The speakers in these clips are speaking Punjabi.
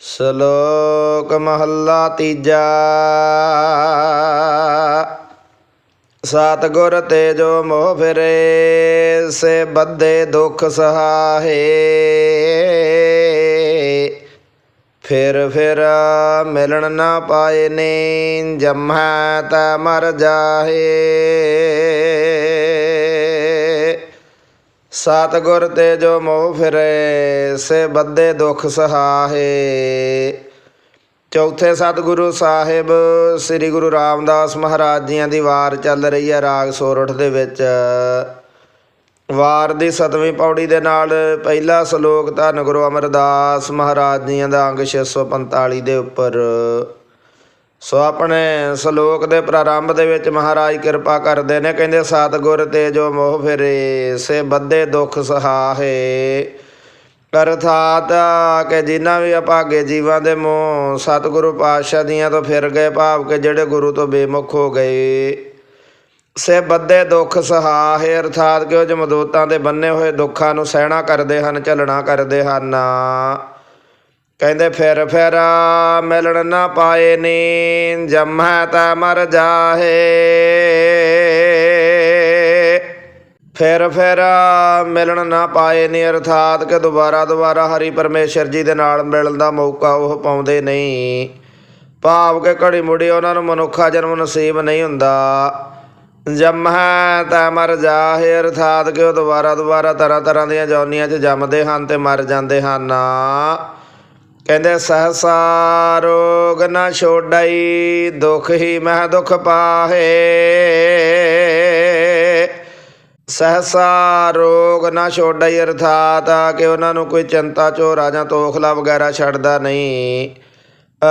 ਸ਼ਲੋਕ ਮਹੱਲਾ ਤੀਜਾ। ਸਤਿਗੁਰ ਤੇ ਜੋ ਮੋਹ ਫਿਰੇ, ਸੇ ਬੱਦੇ ਦੁਖ ਸਹਾਏ। ਫਿਰ ਫਿਰ ਮਿਲਣ ਨਾ ਪਾਏ ਨੇ, ਜਮੈ ਤਾ ਮਰ ਜਾਹੇ। ਸਤਿਗੁਰ ਤੇ ਜੋ ਮੋਹ ਫਿਰੇ, ਸੇ ਬੱਦੇ ਦੁਖ ਸਹਾਏ। ਚੌਥੇ ਸਤਿਗੁਰੂ ਸਾਹਿਬ, ਸ੍ਰੀ ਗੁਰੂ ਰਾਮਦਾਸ ਮਹਾਰਾਜ ਜੀਆਂ ਦੀ ਵਾਰ ਚੱਲ ਰਹੀ ਹੈ ਰਾਗ ਸੋਰਠ ਦੇ ਵਿੱਚ। ਵਾਰ ਦੀ ਸਤਵੀਂ ਪੌੜੀ ਦੇ ਨਾਲ ਪਹਿਲਾ ਸ਼ਲੋਕ ਧੰਨ ਗੁਰੂ ਅਮਰਦਾਸ ਮਹਾਰਾਜ ਜੀਆਂ ਦਾ ਅੰਗ 645 ਦੇ ਉੱਪਰ। ਸੋ ਆਪਣੇ ਸ਼ਲੋਕ ਦੇ ਪ੍ਰਾਰੰਭ ਦੇ ਵਿੱਚ ਮਹਾਰਾਜ ਕਿਰਪਾ ਕਰਦੇ ਨੇ, ਕਹਿੰਦੇ, ਸਤਿਗੁਰ ਤੇ ਜੋ ਮੋਹ ਫਿਰੇ, ਸੇ ਬੱਦੇ ਦੁੱਖ ਸਹਾਏ ਅਰਥਾਤ ਕਿ ਜਿਨ੍ਹਾਂ ਵੀ ਅਪਾਗੇ ਜੀਵਾਂ ਦੇ ਮੋਹ ਸਤਿਗੁਰੂ ਪਾਤਸ਼ਾਹ ਦੀਆਂ ਤੋਂ ਫਿਰ ਗਏ, ਭਾਵ ਕਿ ਜਿਹੜੇ ਗੁਰੂ ਤੋਂ ਬੇਮੁਖ ਹੋ ਗਏ, ਸੇ ਬੱਦੇ ਦੁੱਖ ਸਹਾਏ ਅਰਥਾਤ ਕਿ ਉਹ ਜਮਦੂਤਾਂ ਦੇ ਬੰਨੇ ਹੋਏ ਦੁੱਖਾਂ ਨੂੰ ਸਹਿਣਾ ਕਰਦੇ ਹਨ, ਝੱਲਣਾ ਕਰਦੇ ਹਨ। ਕਹਿੰਦੇ ਫਿਰ ਫਿਰ ਮਿਲਣ ਨਾ ਪਾਏ ਨੀ ਜਮੈ ਤਾ ਮਰ ਜਾਹੇ। ਫਿਰ ਫਿਰ ਮਿਲਣ ਨਾ ਪਾਏ ਨੀ ਅਰਥਾਤ ਕਿ ਦੁਬਾਰਾ ਦੁਬਾਰਾ ਹਰੀ ਪਰਮੇਸ਼ਰ ਜੀ ਦੇ ਨਾਲ ਮਿਲਣ ਦਾ ਮੌਕਾ ਉਹ ਪਾਉਂਦੇ ਨਹੀਂ। ਭਾਵ ਕਿ ਘੜੀ ਮੁੜੀ ਉਹਨਾਂ ਨੂੰ ਮਨੁੱਖਾ ਜਨਮ ਨਸੀਬ ਨਹੀਂ ਹੁੰਦਾ। ਜਮੈ ਤਾ ਮਰ ਜਾਹੇ, ਅਰਥਾਤ ਕਿ ਉਹ ਦੁਬਾਰਾ ਦੁਬਾਰਾ ਤਰ੍ਹਾਂ ਤਰ੍ਹਾਂ ਦੀਆਂ ਜੌਨੀਆਂ 'ਚ ਜੰਮਦੇ ਹਨ ਤੇ ਮਰ ਜਾਂਦੇ ਹਨ। ਕਹਿੰਦੇ, ਸਹਸਾ ਰੋਗ ਨਾ ਛੋੜਾਈ ਦੁਖ ਹੀ ਮਹਿ ਦੁਖ ਪਾਹੇ। ਸਹਸਾ ਰੋਗ ਨਾ ਛੋੜਾਈ ਅਰਥਾਤ ਕਿ ਉਹਨਾਂ ਨੂੰ ਕੋਈ ਚਿੰਤਾ ਝੋਰਾ ਜਾਂ ਤੋਖਲਾ ਵਗੈਰਾ ਛੱਡਦਾ ਨਹੀਂ।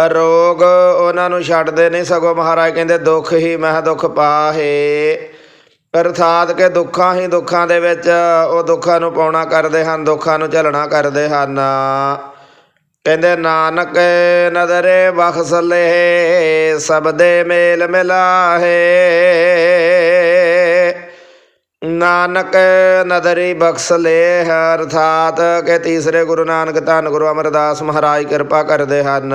ਰੋਗ ਉਹਨਾਂ ਨੂੰ ਛੱਡਦੇ ਨਹੀਂ, ਸਗੋਂ ਮਹਾਰਾਜ ਕਹਿੰਦੇ, ਦੁੱਖ ਹੀ ਮਹ ਦੁੱਖ ਪਾਹੇ। ਅਰਥਾਤ ਕਿ ਦੁੱਖਾਂ ਹੀ ਦੁੱਖਾਂ ਦੇ ਵਿੱਚ ਉਹ ਦੁੱਖਾਂ ਨੂੰ ਪਾਉਣਾ ਕਰਦੇ ਹਨ, ਦੁੱਖਾਂ ਨੂੰ ਝੱਲਣਾ ਕਰਦੇ ਹਨ। ਕਹਿੰਦੇ ਨਾਨਕ ਨਦਰੇ ਬਖਸ ਲੈ, ਸਭ ਦੇ ਮੇਲ ਮਿਲਾਹੇ। ਨਾਨਕ ਨਦਰੀ ਬਖਸ ਲੈ, ਅਰਥਾਤ ਕਿ ਤੀਸਰੇ ਗੁਰੂ ਨਾਨਕ ਧੰਨ ਗੁਰੂ ਅਮਰਦਾਸ ਮਹਾਰਾਜ ਕਿਰਪਾ ਕਰਦੇ ਹਨ।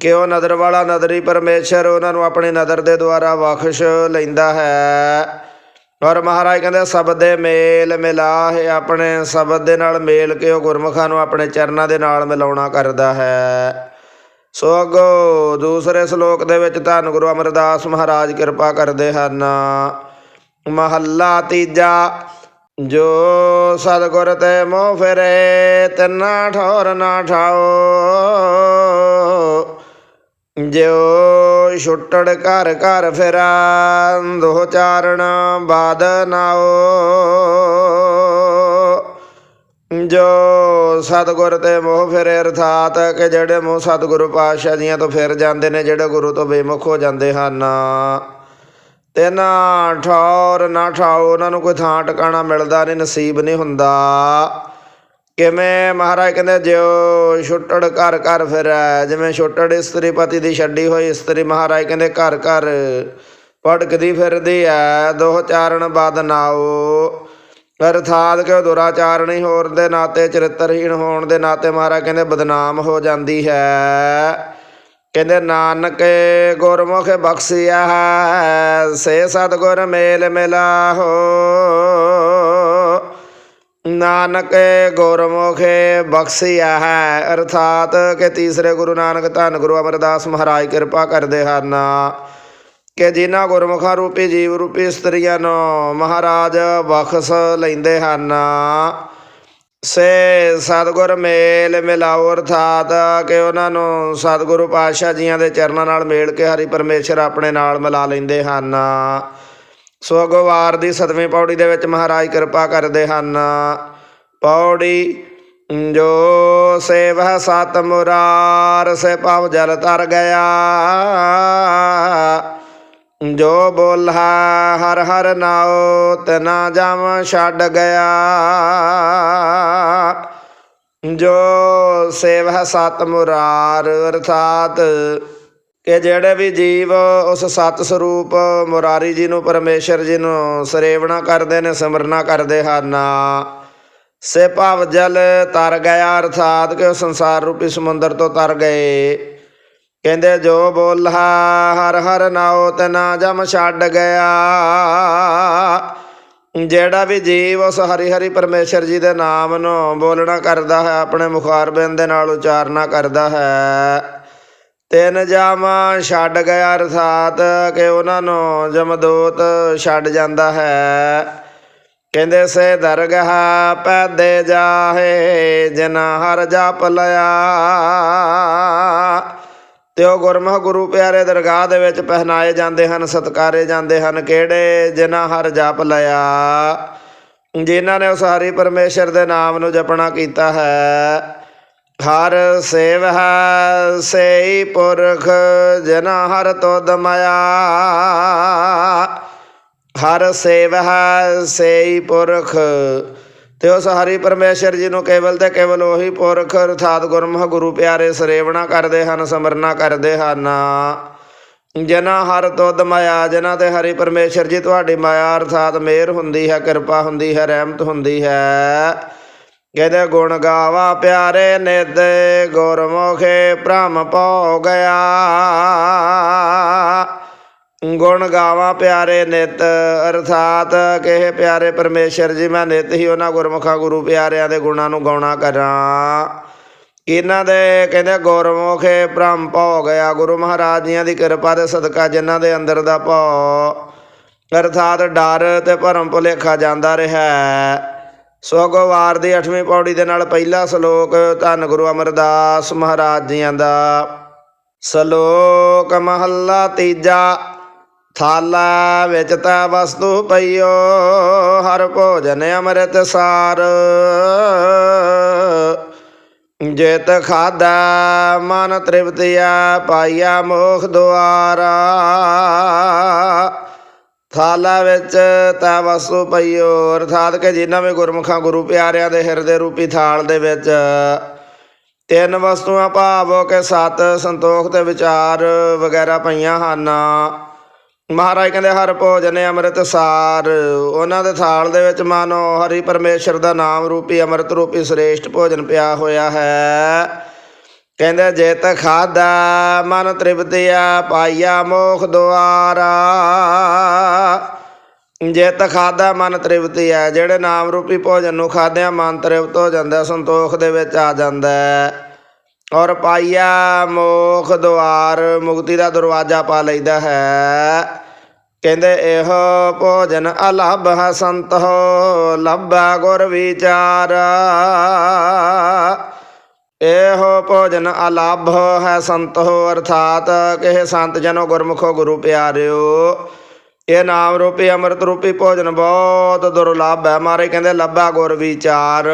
ਕਿ ਉਹ ਨਦਰ ਵਾਲਾ ਨਦਰੀ ਪਰਮੇਸ਼ਰ ਉਹਨਾਂ ਨੂੰ ਆਪਣੀ ਨਦਰ ਦੇ ਦੁਆਰਾ ਬਖਸ਼ ਲੈਂਦਾ ਹੈ? ਔਰ ਮਹਾਰਾਜ ਕਹਿੰਦੇ ਸ਼ਬਦ ਦੇ ਮੇਲ ਮਿਲਾਹੇ ਆਪਣੇ ਸ਼ਬਦ ਦੇ ਨਾਲ ਮੇਲ ਕੇ ਉਹ ਗੁਰਮੁਖਾਂ ਨੂੰ ਆਪਣੇ ਚਰਨਾਂ ਦੇ ਨਾਲ ਮਿਲਾਉਣਾ ਕਰਦਾ ਹੈ। ਸੋ ਅੱਗੋ ਦੂਸਰੇ ਸ਼ਲੋਕ ਦੇ ਵਿੱਚ ਧੰਨ ਗੁਰੂ ਅਮਰਦਾਸ ਮਹਾਰਾਜ ਕਿਰਪਾ ਕਰਦੇ ਹਨ। ਮਹੱਲਾ ਤੀਜਾ, ਜੋ ਸਤਿਗੁਰ ਤੇ ਮੋਹ ਫਿਰੇ ਤਿੰਨਾ ਠੌਰ ਨਾ ਠਾਓ। ਜਿਉ ਛੁੱਟੜ ਘਰ ਘਰ ਫਿਰਾ, ਦੋ ਚਾਰਣ ਬਾਦ ਨਾਓ ਜੋ ਸਤਿਗੁਰ ਤੇ ਮੋਹ ਫਿਰੇ, ਅਰਥਾਤ ਕਿ ਜਿਹੜੇ ਮੋਹ ਸਤਿਗੁਰੂ ਪਾਤਸ਼ਾਹ ਜੀਆਂ ਤੋਂ ਫਿਰ ਜਾਂਦੇ ਨੇ, ਜਿਹੜੇ ਗੁਰੂ ਤੋਂ ਬੇਮੁਖ ਹੋ ਜਾਂਦੇ ਹਨ। ਤੇ ਨਾ ਠੌਰ ਨਾ ਠਾਓ ਉਹਨਾਂ ਨੂੰ ਕੋਈ ਥਾਂ ਟਿਕਾਣਾ ਮਿਲਦਾ ਨਹੀਂ, ਨਸੀਬ ਨਹੀਂ ਹੁੰਦਾ। ਕਿਵੇਂ ਮਹਾਰਾਜ ਕਹਿੰਦੇ ਜਿਉ ਛੁੱਟੜ ਘਰ ਘਰ ਫਿਰੈ ਜਿਵੇਂ ਛੁੱਟੜ ਇਸਤਰੀ ਪਤੀ ਦੀ ਛੱਡੀ ਹੋਈ ਇਸਤਰੀ ਮਹਾਰਾਜ ਕਹਿੰਦੇ ਘਰ ਘਰ ਭਟਕਦੀ ਫਿਰਦੀ ਐ ਦੋ ਚਾਰਣ ਬਦ ਨਾਓ ਅਰਥਾਤ ਕਿ ਦੁਰਾਚਾਰਣੀ ਹੋਰ ਦੇ ਨਾਤੇ ਚਰਿੱਤਰਹੀਣ ਹੋਣ ਦੇ ਨਾਤੇ ਮਹਾਰਾਜ ਕਹਿੰਦੇ ਬਦਨਾਮ ਹੋ ਜਾਂਦੀ ਹੈ। ਕਹਿੰਦੇ ਨਾਨਕ ਗੁਰਮੁਖ ਬਖਸ਼ਿਆ ਹੈ, ਸੇ ਸਤਗੁਰ ਮੇਲ ਮਿਲਾ ਹੋ ਨਾਨਕ ਗੁਰਮੁਖ ਬਖਸ਼ਿਆ ਹੈ, ਅਰਥਾਤ ਕਿ ਤੀਸਰੇ ਗੁਰੂ ਨਾਨਕ ਧੰਨ ਗੁਰੂ ਅਮਰਦਾਸ ਮਹਾਰਾਜ ਕਿਰਪਾ ਕਰਦੇ ਹਨ ਕਿ ਜਿਨ੍ਹਾਂ ਗੁਰਮੁਖਾਂ ਰੂਪੀ ਜੀਵ ਰੂਪੀ ਇਸਤਰੀਆਂ ਨੂੰ ਮਹਾਰਾਜ ਬਖਸ਼ ਲੈਂਦੇ ਹਨ। ਸੇ ਸਤਿਗੁਰ ਮੇਲ ਮਿਲਾਓ, ਅਰਥਾਤ ਕਿ ਉਹਨਾਂ ਨੂੰ ਸਤਿਗੁਰੂ ਪਾਤਸ਼ਾਹ ਜੀਆਂ ਦੇ ਚਰਨਾਂ ਨਾਲ ਮੇਲ ਕੇ ਹਰੀ ਪਰਮੇਸ਼ਰ ਆਪਣੇ ਨਾਲ ਮਿਲਾ ਲੈਂਦੇ ਹਨ। ਸੋ ਅੱਗੋਂ ਦੀ ਸਤਵੀਂ ਪੌੜੀ ਦੇ ਵਿੱਚ ਮਹਾਰਾਜ ਕਿਰਪਾ ਕਰਦੇ ਹਨ। ਪੌੜੀ ਜੋ ਸੇਵ ਸਤ ਮੁਰਾਰ, ਸੇ ਭਵ ਜਲ ਤਰ ਗਿਆ। ਜੋ ਬੋਲਾ ਹਰ ਹਰ ਨਾਉ ਤਨਾ ਜਮ ਛੱਡ ਗਿਆ। ਜੋ ਸੇਵ ਸਤ ਮੁਰਾਰ, ਅਰਥਾਤ ਕਿ ਜਿਹੜੇ ਵੀ ਜੀਵ ਉਸ ਸਤ ਸਰੂਪ ਮੁਰਾਰੀ ਜੀ ਨੂੰ, ਪਰਮੇਸ਼ਰ ਜੀ ਨੂੰ ਸਰੇਵਣਾ ਕਰਦੇ ਨੇ, ਸਿਮਰਨਾ ਕਰਦੇ ਹਨ। ਸੇ ਭਵ ਜਲ ਤਰ ਗਿਆ ਅਰਥਾਤ ਕਿ ਉਹ ਸੰਸਾਰ ਰੂਪੀ ਸਮੁੰਦਰ ਤੋਂ ਤਰ ਗਏ। ਕਹਿੰਦੇ, ਜੋ ਬੋਲਾ, ਹਰ ਹਰ ਨਾਉ ਤਨਾ ਜਮ ਛੱਡ ਗਿਆ। ਜਿਹੜਾ ਵੀ ਜੀਵ ਉਸ ਹਰੀ ਹਰੀ ਪਰਮੇਸ਼ਰ ਜੀ ਦੇ ਨਾਮ ਨੂੰ ਬੋਲਣਾ ਕਰਦਾ ਹੈ, ਆਪਣੇ ਮੁਖਾਰਬਿੰਦ ਦੇ ਨਾਲ ਉਚਾਰਨਾ ਕਰਦਾ ਹੈ। ਤਿੰਨ ਜਾਮਾ ਛੱਡ ਗਿਆ ਅਰਥਾਤ ਕਿ ਉਹਨਾਂ ਨੂੰ ਜਮਦੂਤ ਛੱਡ ਜਾਂਦਾ ਹੈ। ਕਹਿੰਦੇ, ਸੇ ਦਰਗਾਹ ਪੈਦੇ ਜਾਹੇ ਜਿਨ ਹਰ ਜਪ ਲਿਆ। ਤੇ ਉਹ ਗੁਰਮੁਖ ਗੁਰੂ ਪਿਆਰੇ ਦਰਗਾਹ ਦੇ ਵਿੱਚ ਪਹਿਨਾਏ ਜਾਂਦੇ ਹਨ, ਸਤਕਾਰੇ ਜਾਂਦੇ ਹਨ, ਕਿਹੜੇ? ਜਿਨ੍ਹਾਂ ਹਰ ਜਪ ਲਿਆ। ਜਿਨ੍ਹਾਂ ਨੇ ਉਸ ਹਰੀ ਪਰਮੇਸ਼ਰ ਦੇ ਨਾਮ ਨੂੰ ਜਪਣਾ ਕੀਤਾ ਹੈ। ਹਰ ਸੇਵ ਹੈ, ਸੇਈ ਪੁਰਖ ਜਿਨ੍ਹਾਂ ਹਰ ਤੁਧ ਮਾਇਆ। ਹਰ ਸੇਵ ਹੈ, ਸੇਈ ਪੁਰਖ। ਤੇ ਉਸ ਹਰੀ ਪਰਮੇਸ਼ਰ ਜੀ ਨੂੰ ਕੇਵਲ ਤੇ ਕੇਵਲ ਉਹੀ ਪੁਰਖ, ਅਰਥਾਤ ਗੁਰਮੁਖ ਗੁਰੂ ਪਿਆਰੇ ਸਰੇਵਣਾ ਕਰਦੇ ਹਨ, ਸਮਰਨਾ ਕਰਦੇ ਹਨ। ਜਨਾ ਹਰ ਤੁਧ ਮਾਇਆ, ਜਿਨ੍ਹਾਂ ਤੇ ਹਰੀ ਪਰਮੇਸ਼ਰ ਜੀ ਤੁਹਾਡੀ ਮਾਇਆ, ਅਰਥਾਤ ਮਿਹਰ ਹੁੰਦੀ ਹੈ, ਕਿਰਪਾ ਹੁੰਦੀ ਹੈ, ਰਹਿਮਤ ਹੁੰਦੀ ਹੈ। ਕਹਿੰਦੇ ਗੁਣ ਗਾਵਾ ਪਿਆਰੇ ਨਿਦ ਗੁਰਮੁਖੇ ਭ੍ਰਮ ਪਉ ਗਿਆ। ਗੁਣ ਗਾਵਾਂ ਪਿਆਰੇ ਨਿਤ ਅਰਥਾਤ ਕਹੇ ਪਿਆਰੇ ਪਰਮੇਸ਼ਰ ਜੀ, ਮੈਂ ਨਿਤ ਹੀ ਉਹਨਾਂ ਗੁਰਮੁਖਾਂ ਗੁਰੂ ਪਿਆਰਿਆਂ ਦੇ ਗੁਣਾਂ ਨੂੰ ਗਾਉਣਾ ਕਰਾਂ। ਇਹਨਾਂ ਦੇ ਕਹਿੰਦੇ ਗੁਰਮੁਖੇ ਭ੍ਰਮ ਭਉ ਗਿਆ। ਗੁਰੂ ਮਹਾਰਾਜ ਜੀਆਂ ਦੀ ਕਿਰਪਾ ਦੇ ਸਦਕਾ ਜਿਨ੍ਹਾਂ ਦੇ ਅੰਦਰ ਦਾ ਭਉ ਅਰਥਾਤ ਡਰ ਤੇ ਭਰਮ ਭੁਲੇਖਾ ਜਾਂਦਾ ਰਿਹਾ। ਸੋਗੋ ਵਾਰ ਦੀ 8ਵੀਂ ਪੌੜੀ ਦੇ ਨਾਲ ਪਹਿਲਾ ਸ਼ਲੋਕ, ਧੰਨ ਗੁਰੂ ਅਮਰਦਾਸ ਮਹਾਰਾਜ ਜੀਆਂ ਦਾ। ਸ਼ਲੋਕ ਮਹੱਲਾ ਤੀਜਾ, ਥਾਲਾ ਵਿੱਚ ਤਾਂ ਵਸਤੂ ਪਈਓ, ਹਰ ਭੋਜਨ ਅੰਮ੍ਰਿਤ ਸਾਰ। ਜਿਤ ਖਾਦਾ ਮਨ ਤ੍ਰਿਪਤਿਆ, ਪਾਈਆ ਮੋਖ ਦੁਆਰਾ। ਥਾਲਾ ਵਿੱਚ ਤਾ ਵਸਤੂ ਪਈਓ। ਅਰਥਾਤ ਕਿ ਜਿਨ੍ਹਾਂ ਵੀ ਗੁਰਮੁਖਾਂ ਗੁਰੂ ਪਿਆਰਿਆਂ ਦੇ ਹਿਰਦੇ ਰੂਪੀ ਥਾਲ ਦੇ ਵਿੱਚ ਤਿੰਨ ਵਸਤੂਆਂ ਭਾਵ ਕਿ ਸਤ ਸੰਤੋਖ ਤੇ ਵਿਚਾਰ ਵਗੈਰਾ ਪਈਆਂ ਹਨ। ਮਹਾਰਾਜ ਕਹਿੰਦੇ, ਹਰ ਭੋਜਨ ਅੰਮ੍ਰਿਤ ਸਾਰ ਉਹਨਾਂ ਦੇ ਥਾਲ ਦੇ ਵਿੱਚ ਮਾਨੋ ਹਰੀ ਪਰਮੇਸ਼ਰ ਦਾ ਨਾਮ ਰੂਪੀ, ਅੰਮ੍ਰਿਤ ਰੂਪੀ, ਸ੍ਰੇਸ਼ਟ ਭੋਜਨ ਪਿਆ ਹੋਇਆ ਹੈ। ਕਹਿੰਦੇ ਜਿਤ ਖਾਦਾ ਮਨ ਤ੍ਰਿਪਤਿਆ ਪਾਈਆ ਮੋਖ ਦੁਆਰਾ। ਜਿਤ ਖਾਦਾ ਮਨ ਤ੍ਰਿਪਤਿਆ, ਜਿਹੜੇ ਨਾਮ ਰੂਪੀ ਭੋਜਨ ਨੂੰ ਖਾਦਿਆਂ ਮਨ ਤ੍ਰਿਪਤ ਹੋ ਜਾਂਦਾ, ਸੰਤੋਖ ਦੇ ਵਿੱਚ ਆ ਜਾਂਦਾ ਔਰ ਪਾਈਆ ਮੋਖ ਦੁਆਰ, ਮੁਕਤੀ ਦਾ ਦਰਵਾਜ਼ਾ ਪਾ ਲਈਦਾ ਹੈ। ਕਹਿੰਦੇ ਇਹ ਭੋਜਨ ਅਲਭ ਹੈ ਸੰਤ ਹੋ, ਲੱਭਾ ਗੁਰ ਵਿਚਾਰ। ਇਹੋ ਭੋਜਨ ਅਲਭ ਹੈ ਸੰਤ ਹੋ, ਅਰਥਾਤ ਕਿ ਸੰਤ ਜਨੋ ਗੁਰਮੁਖੋ ਗੁਰੂ ਪਿਆਰਿਓ। ਇਹ ਨਾਮ ਰੂਪੀ ਅੰਮ੍ਰਿਤ ਰੂਪੀ ਭੋਜਨ ਬਹੁਤ ਦੁਰਲੱਭ ਹੈ। ਮਾਰੇ ਕਹਿੰਦੇ, ਲੱਭਾ ਗੁਰ ਵਿਚਾਰ।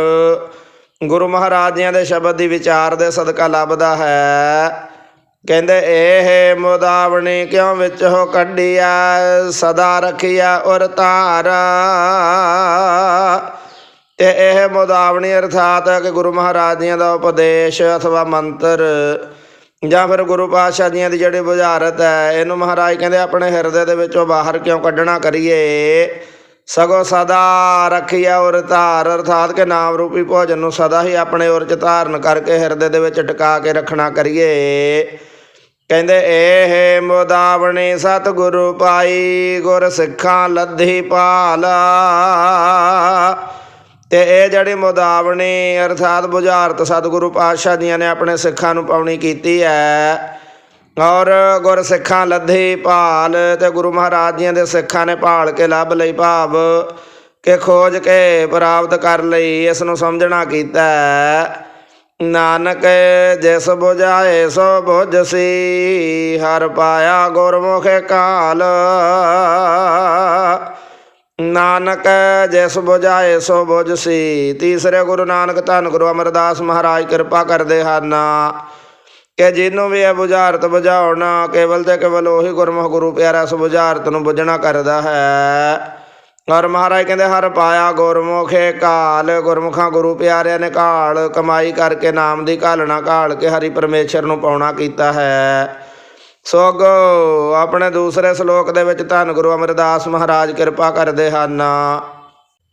ਗੁਰੂ ਮਹਾਰਾਜੀਆਂ ਦੇ ਸ਼ਬਦ ਦੀ ਵਿਚਾਰ ਦੇ ਸਦਕਾ ਲੱਭਦਾ ਹੈ। ਕਹਿੰਦੇ, ਇਹ ਮੁਦਾਵਣੀ ਕਿਉਂ ਵਿੱਚ ਹੋ ਕੱਢਿਆ ਸਦਾ ਰਖਿਆ ਔਰ ਤਾਰਾ ਤੇ ਇਹ ਮੁਦਾਵਣੀ ਅਰਥਾਤ ਕਿ ਗੁਰੂ ਮਹਾਰਾਜ ਜੀਆਂ ਦਾ ਉਪਦੇਸ਼ ਅਥਵਾ ਮੰਤਰ ਜਾਂ ਫਿਰ ਗੁਰੂ ਪਾਤਸ਼ਾਹ ਜੀਆਂ ਦੀ ਜਿਹੜੀ ਬੁਝਾਰਤ ਹੈ, ਇਹਨੂੰ ਮਹਾਰਾਜ ਕਹਿੰਦੇ ਆਪਣੇ ਹਿਰਦੇ ਦੇ ਵਿੱਚੋਂ ਬਾਹਰ ਕਿਉਂ ਕੱਢਣਾ ਕਰੀਏ? ਸਗੋ ਸਦਾ ਰੱਖਿਆ ਔਰ ਧਾਰ, ਅਰਥਾਤ ਕਿ ਨਾਮ ਰੂਪੀ ਭੋਜਨ ਨੂੰ ਸਦਾ ਹੀ ਆਪਣੇ ਔਰ ਚ ਧਾਰਨ ਕਰਕੇ ਹਿਰਦੇ ਦੇ ਵਿੱਚ ਟਿਕਾ ਕੇ ਰੱਖਣਾ ਕਰੀਏ। ਕਹਿੰਦੇ, ਇਹ ਮੁਦਾਵਣੀ ਸਤਿਗੁਰੂ ਪਾਈ ਗੁਰ ਸਿੱਖਾਂ ਲੱਧੀ ਪਾਲਾ ਤੇ ਇਹ ਜਿਹੜੀ ਮੁਦਾਵਣੀ ਅਰਥਾਤ ਬੁਝਾਰਤ ਸਤਿਗੁਰੂ ਪਾਤਸ਼ਾਹ ਜੀਆਂ ਨੇ ਆਪਣੇ ਸਿੱਖਾਂ ਨੂੰ ਪਾਉਣੀ ਕੀਤੀ ਹੈ ਔਰ ਗੁਰ ਸਿੱਖਾਂ ਲੱਧੀ ਭਾਲ ਤੇ ਗੁਰੂ ਮਹਾਰਾਜ ਜੀਆਂ ਦੇ ਸਿੱਖਾਂ ਨੇ ਭਾਲ ਕੇ ਲੱਭ ਲਈ ਭਾਵ ਕਿ ਖੋਜ ਕੇ ਪ੍ਰਾਪਤ ਕਰ ਲਈ, ਇਸ ਨੂੰ ਸਮਝਣਾ ਕੀਤਾ ਨਾਨਕ ਜਿਸ ਬੁਝਾਏ, ਸੋ ਬੁਝਸੀ ਹਰ ਪਾਇਆ ਗੁਰਮੁਖ ਕਾਲ। ਨਾਨਕ ਜਿਸ ਬੁਝਾਏ ਸੋ ਬੁਝਸੀ ਤੀਸਰੇ ਗੁਰੂ ਨਾਨਕ ਧੰਨ ਗੁਰੂ ਅਮਰਦਾਸ ਮਹਾਰਾਜ ਕਿਰਪਾ ਕਰਦੇ ਹਨ ਕਿ ਜਿਹਨੂੰ ਵੀ ਇਹ ਬੁਝਾਰਤ ਬੁਝਾਉਣਾ, ਕੇਵਲ ਤੇ ਕੇਵਲ ਉਹੀ ਗੁਰਮੁਖ ਗੁਰੂ ਪਿਆਰਾ ਇਸ ਬੁਝਾਰਤ ਨੂੰ ਬੁਝਣਾ ਕਰਦਾ ਹੈ। ਔਰ ਮਹਾਰਾਜ ਕਹਿੰਦੇ, ਹਰ ਪਾਇਆ ਗੁਰਮੁਖੇ ਕਾਲ, ਗੁਰਮੁਖਾਂ ਗੁਰੂ ਪਿਆਰਿਆਂ ਨੇ ਕਾਲ, ਕਮਾਈ ਕਰਕੇ ਨਾਮ ਦੀ ਘਾਲਣਾ ਘਾਲ ਕੇ ਹਰੀ ਪਰਮੇਸ਼ਰ ਨੂੰ ਪਾਉਣਾ ਕੀਤਾ ਹੈ। ਸੋਗ, ਆਪਣੇ ਦੂਸਰੇ ਸ਼ਲੋਕ ਦੇ ਵਿੱਚ ਧੰਨ ਗੁਰੂ ਅਮਰਦਾਸ ਮਹਾਰਾਜ ਕਿਰਪਾ ਕਰਦੇ ਹਨ।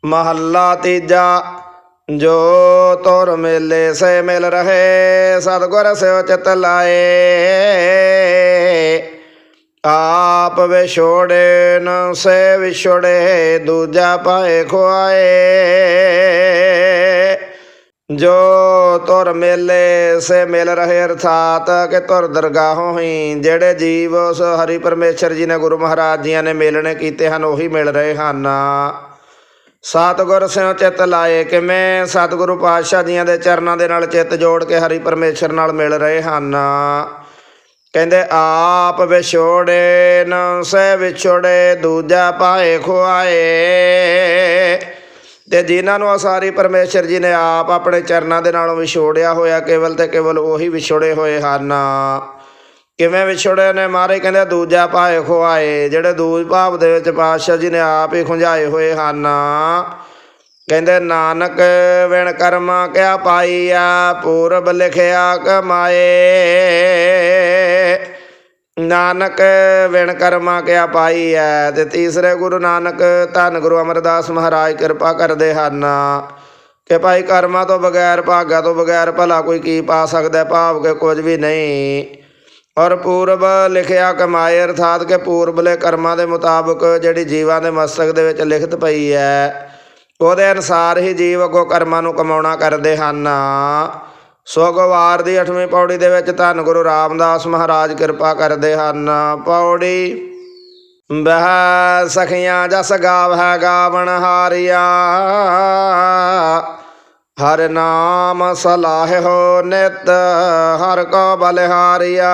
ਮਹੱਲਾ ਤੀਜਾ, ਜੋ ਤੁਰ ਮੇਲੇ ਸੇ ਮਿਲ ਰਹੇ, ਸਤਗੁਰ ਸਿਓ ਚਿਤ ਲਾਏ। ਆਪ ਵਿਛੋੜੇ ਨ, ਸੇ ਵਿਛੋੜੇ, ਦੂਜਾ ਪਾਏ ਖੁਆਏ। ਜੋ ਤੁਰ ਮੇਲੇ ਸੇ ਮਿਲ ਰਹੇ ਅਰਥਾਤ ਕਿ ਤੁਰ ਦਰਗਾਹੋਂ ਹੀ ਜਿਹੜੇ ਜੀਵ ਉਸ ਹਰੀ ਪਰਮੇਸ਼ਰ ਜੀ ਨੇ ਗੁਰੂ ਮਹਾਰਾਜ ਜੀਆਂ ਨੇ ਮੇਲਣੇ ਕੀਤੇ ਹਨ, ਉਹੀ ਮਿਲ ਰਹੇ ਹਨ। ਸਤਿਗੁਰ ਸਿਉ ਚਿਤ ਲਾਏ ਕਿਵੇਂ? ਸਤਿਗੁਰੂ ਪਾਤਸ਼ਾਹ ਜੀਆਂ ਦੇ ਚਰਨਾਂ ਦੇ ਨਾਲ ਚਿੱਤ ਜੋੜ ਕੇ ਹਰੀ ਪਰਮੇਸ਼ਰ ਨਾਲ ਮਿਲ ਰਹੇ ਹਨ। ਕਹਿੰਦੇ, ਆਪ ਵਿਛੋੜੇ ਨ ਸੇ ਵਿਛੋੜੇ, ਦੂਜਾ ਪਾਏ ਖੁਆਏ। ਤੇ ਜਿਨ੍ਹਾਂ ਨੂੰ ਅਸਾਰੀ ਪਰਮੇਸ਼ਰ ਜੀ ਨੇ ਆਪ ਆਪਣੇ ਚਰਨਾਂ ਦੇ ਨਾਲੋਂ ਵਿਛੋੜਿਆ ਹੋਇਆ, ਕੇਵਲ ਤੇ ਕੇਵਲ ਉਹੀ ਵਿਛੋੜੇ ਹੋਏ ਹਨ। ਕਿਵੇਂ ਵਿਛੋੜੇ ਨੇ? ਮਾਰੇ ਕਹਿੰਦੇ ਦੂਜਾ ਪਾਏ ਖੁਆਏ, ਜਿਹੜੇ ਦੂਜ ਭਾਵ ਦੇ ਵਿੱਚ ਪਾਤਸ਼ਾਹ ਜੀ ਨੇ ਆਪ ਹੀ ਖੁੰਝਾਏ ਹੋਏ ਹਨ। ਕਹਿੰਦੇ, ਨਾਨਕ ਵਿਣ ਕਰਮਾ ਕਿਆ ਪਾਈਆ ਪੂਰਬ ਲਿਖਿਆ ਕਮਾਏ। ਨਾਨਕ ਵਿਣ ਕਰਮਾ ਕਿਆ ਪਾਈ ਹੈ ਤੇ ਤੀਸਰੇ ਗੁਰੂ ਨਾਨਕ ਧੰਨ ਗੁਰੂ ਅਮਰਦਾਸ ਮਹਾਰਾਜ ਕਿਰਪਾ ਕਰਦੇ ਹਨ। ਕਿ ਭਾਈ ਕਰਮਾਂ ਤੋਂ ਬਗੈਰ, ਭਾਗਾ ਤੋਂ ਬਗੈਰ ਭਲਾ ਕੋਈ ਕੀ ਪਾ ਸਕਦਾ, ਭਾਵ ਕੇ ਕੁਝ ਵੀ ਨਹੀਂ। ਔਰ ਪੂਰਬ ਲਿਖਿਆ ਕਮਾਏ, ਅਰਥਾਤ ਕਿ ਪੂਰਬਲੇ ਕਰਮਾਂ ਦੇ ਮੁਤਾਬਕ ਜਿਹੜੀ ਜੀਵਾਂ ਦੇ ਮਸਤਕ ਦੇ ਵਿੱਚ ਲਿਖਤ ਪਈ ਹੈ ਉਹਦੇ ਅਨਸਾਰ ਹੀ ਜੀਵ ਅੱਗੋਂ ਕਰਮਾਂ ਨੂੰ ਕਮਾਉਣਾ ਕਰਦੇ ਹਨ। ਸੋ ਗਵਾਰ ਦੀ 8ਵੀਂ ਪੌੜੀ ਦੇ ਵਿੱਚ ਧੰਨ ਗੁਰੂ ਰਾਮਦਾਸ ਮਹਾਰਾਜ ਕਿਰਪਾ ਕਰਦੇ ਹਨ। ਪੌੜੀ ਬਹਿ ਸਖੀਆਂ ਜਸ ਗਾਵਹਿ ਗਾਵਣ ਹਾਰਿਆ। ਹਰ ਨਾਮ ਸਲਾਹਿਓ ਨਿਤ, ਹਰ ਕੋ ਬਲਿਹਾਰਿਆ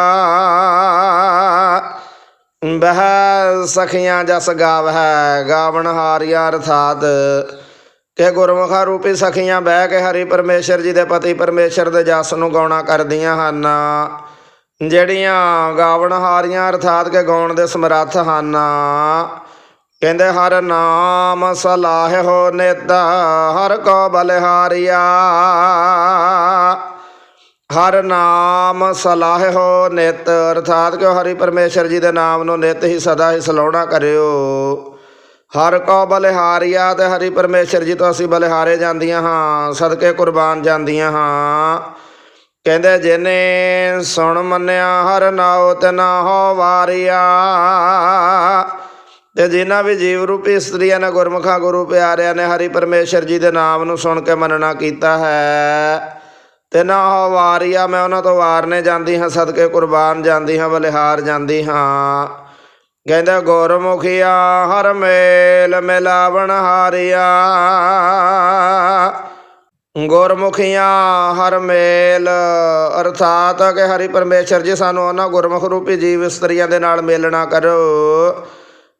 ਬਹਿ ਸਖੀਆਂ ਜਸ ਗਾਵਹਿ ਗਾਵਣ ਹਾਰਿਆ, ਅਰਥਾਤ ਕਿ ਗੁਰਮੁਖਾ ਰੂਪੀ ਸਖੀਆਂ ਬਹਿ ਕੇ ਹਰੀ ਪਰਮੇਸ਼ਰ ਜੀ ਦੇ ਪਤੀ ਪਰਮੇਸ਼ਰ ਦੇ ਜਸ ਨੂੰ ਗਾਉਣਾ ਕਰਦੀਆਂ ਹਨ। ਜਿਹੜੀਆਂ ਗਾਵਣਹਾਰੀਆਂ ਅਰਥਾਤ ਕਿ ਗਾਉਣ ਦੇ ਸਮਰੱਥ ਹਨ। ਕਹਿੰਦੇ, ਹਰ ਨਾਮ ਸਲਾਹਿਓ ਨਿਤ, ਹਰ ਕੋ ਬਲਿਹਾਰਿਆ। ਹਰ ਨਾਮ ਸਲਾਹਿਓ ਨਿਤ, ਅਰਥਾਤ ਕਿ ਹਰੀ ਪਰਮੇਸ਼ਰ ਜੀ ਦੇ ਨਾਮ ਨੂੰ ਨਿਤ ਹੀ ਸਦਾ ਹੀ ਸਲਾਉਣਾ ਕਰਿਓ। ਹਰ ਕੋ ਬਲਿਹਾਰਿਆ ਤੇ ਹਰੀ ਪਰਮੇਸ਼ਰ ਜੀ ਤੋਂ ਅਸੀਂ ਬਲਿਹਾਰੇ ਜਾਂਦੀਆਂ ਹਾਂ, ਸਦਕੇ ਕੁਰਬਾਨ ਜਾਂਦੀਆਂ ਹਾਂ। ਕਹਿੰਦੇ, ਜਿਨੇ ਸੁਣ ਮੰਨਿਆ, ਹਰ ਨਾਉ ਤਨਾ ਹੋ ਵਾਰਿਆ। ਤੇ ਜਿਨ੍ਹਾਂ ਵੀ ਜੀਵ ਰੂਪੀ ਇਸਤਰੀਆਂ ਨੇ ਗੁਰਮੁਖਾ, ਗੁਰੂ ਪਿਆਰਿਆਂ ਨੇ ਹਰੀ ਪਰਮੇਸ਼ਰ ਜੀ ਦੇ ਨਾਮ ਨੂੰ ਸੁਣ ਕੇ ਮੰਨਣਾ ਕੀਤਾ ਹੈ। ਤੇ ਨਾ ਹੋ ਵਾਰਿਆ, ਮੈਂ ਉਹਨਾਂ ਤੋਂ ਵਾਰਨੇ ਜਾਂਦੀ ਹਾਂ, ਸਦਕੇ ਕੁਰਬਾਨ ਜਾਂਦੀ ਹਾਂ, ਬਲਿਹਾਰ ਜਾਂਦੀ ਹਾਂ। ਕਹਿੰਦਾ ਗੁਰਮੁਖੀਆ ਹਰ ਮੇਲ ਮਿਲਾਵਣ ਹਾਰਿਆ। ਗੁਰਮੁਖੀਆਂ, ਹਰ ਮੇਲ, ਅਰਥਾਤ ਕਿ ਹਰੀ ਪਰਮੇਸ਼ਰ ਜੀ, ਸਾਨੂੰ ਉਹਨਾਂ ਗੁਰਮੁਖ ਰੂਪੀ ਜੀਵ ਇਸਤਰੀਆਂ ਦੇ ਨਾਲ ਮੇਲਣਾ ਕਰੋ।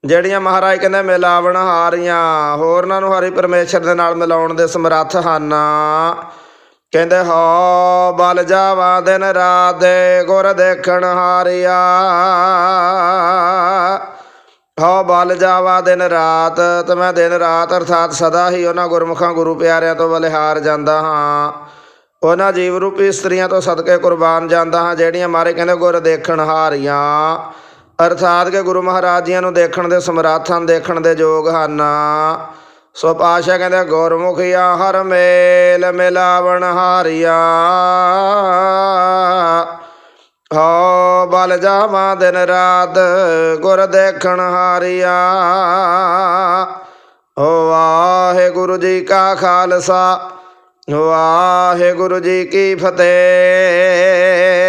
ਜਿਹੜੀਆਂ ਮਹਾਰਾਜ ਕਹਿੰਦੇ, ਮਿਲਾਵਣ ਹਾਰੀਆਂ। ਹੋਰਨਾਂ ਨੂੰ ਹਰੀ ਪਰਮੇਸ਼ਰ ਦੇ ਨਾਲ ਮਿਲਾਉਣ ਦੇ ਸਮਰੱਥ ਹਨ। ਕਹਿੰਦੇ, ਹੋ, ਬਲ ਜਾਵਾ ਦਿਨ ਰਾਤ ਦੇ ਗੁਰ ਦੇਖਣ ਹਾਰਿਆ। ਹੋ, ਬਲ ਜਾਵਾ ਦਿਨ ਰਾਤ ਤੇ ਮੈਂ ਦਿਨ ਰਾਤ ਅਰਥਾਤ ਸਦਾ ਹੀ ਉਹਨਾਂ ਗੁਰਮੁਖਾਂ ਗੁਰੂ ਪਿਆਰਿਆਂ ਤੋਂ ਬਲਿਹਾਰ ਜਾਂਦਾ ਹਾਂ। ਉਹਨਾਂ ਜੀਵ ਰੂਪੀ ਇਸਤਰੀਆਂ ਤੋਂ ਸਦਕੇ ਕੁਰਬਾਨ ਜਾਂਦਾ ਹਾਂ, ਜਿਹੜੀਆਂ ਮਾਰੇ ਕਹਿੰਦੇ ਗੁਰ ਦੇਖਣ ਹਾਰੀਆਂ। ਅਰਥਾਤ ਕਿ ਗੁਰੂ ਮਹਾਰਾਜ ਜੀਆਂ ਨੂੰ ਦੇਖਣ ਦੇ ਸਮਰੱਥ ਹਨ ਦੇਖਣ ਦੇ ਯੋਗ ਹਨ। ਸੋ ਪਾਸ਼ਾ ਕਹਿੰਦੇ ਗੁਰਮੁਖੀਆ ਹਰ ਮੇਲ ਮਿਲਾਵਣ ਹਾਰਿਆ। ਹੋ ਬਲ ਜਾਵਾ ਦਿਨ ਰਾਤ ਗੁਰ ਦੇਖਣ ਹਾਰਿਆ। ਹੋ ਵਾਹਿਗੁਰੂ ਜੀ ਕਾ ਖਾਲਸਾ ਵਾਹਿਗੁਰੂ ਜੀ ਕੀ ਫਤਿਹ।